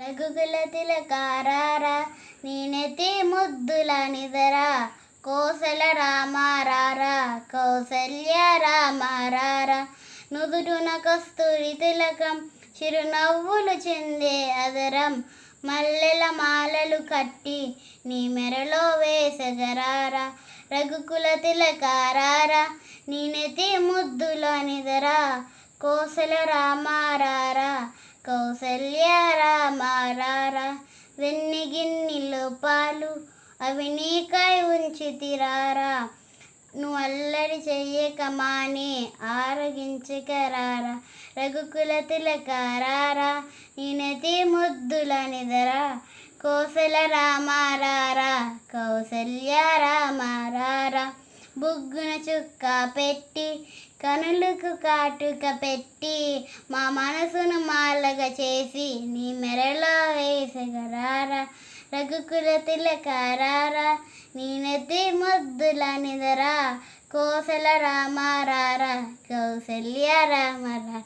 రఘుకుల తిలకారారా నేనెతి ముద్దుల నిదరా కోసల రామారారా కౌసల్య రామారారా. నుదుటున కస్తూరి తిలకం చిరునవ్వులు చెందే అదరం మల్లెల మాలలు కట్టి నీ మెరలో వేసగరారా. రఘుకుల తిలకారారా నేనెతి ముద్దుల నిదరా కోసల రామారారా. కౌసల్య రామారారా వెన్ని గిన్నెలు పాలు అవి నీకై ఉంచి తిరారా. నువ్వు అల్లరి చెయ్యక మాని ఆరగించకరారా. రఘుకుల తిలకారారా నేనతి ముద్దుల నిదరా. కోసల రామారారా కౌసల్య రామారారా బుగ్గున చుక్క పెట్టి కనులకు కాటుక పెట్టి మా మనసును మాలగా చేసి నీ మెరలో వేసగరారా రఘుకుల తిలకారారా నేనెత్తి ముద్దుల నిదరా కోసల రామారారా కౌసల్య రామారా